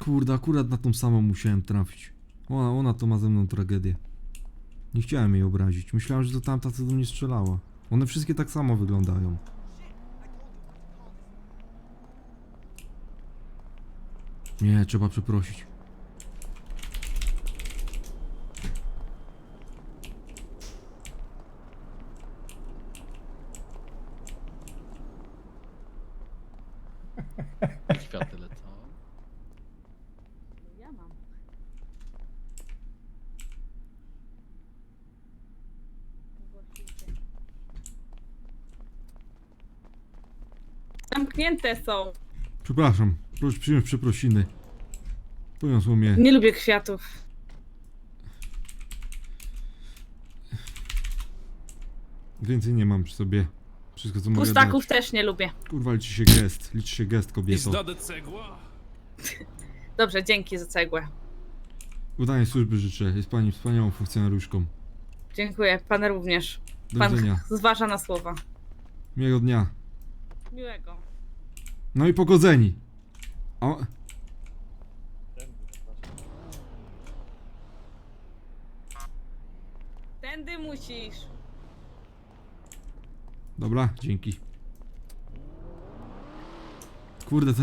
Kurde, akurat na tą samą musiałem trafić. Ona, ona to ma ze mną tragedię. Nie chciałem jej obrazić. Myślałem, że to tamta, co do mnie strzelała. One wszystkie tak samo wyglądają. Nie, trzeba przeprosić. Kwiaty lecą. Ja mam. Zamknięte są. Przepraszam, proszę przyjąć przeprosiny. Poniosło mnie. Nie lubię kwiatów. Więcej nie mam przy sobie. Wszystko co mogę Pustaków dać. też nie lubię. Kurwa, liczy się gest. Liczy się gest, I kobieto. zdodę cegła? Dobrze, dzięki za cegłę. Udanej służby życzę. Jest pani wspaniałą funkcjonariuszką. Dziękuję, pan również. Do Pan widzenia. zważa na słowa. Miłego dnia. Miłego. No i pogodzeni. O, Tędy musisz. dobra, dzięki. Kurde, to nie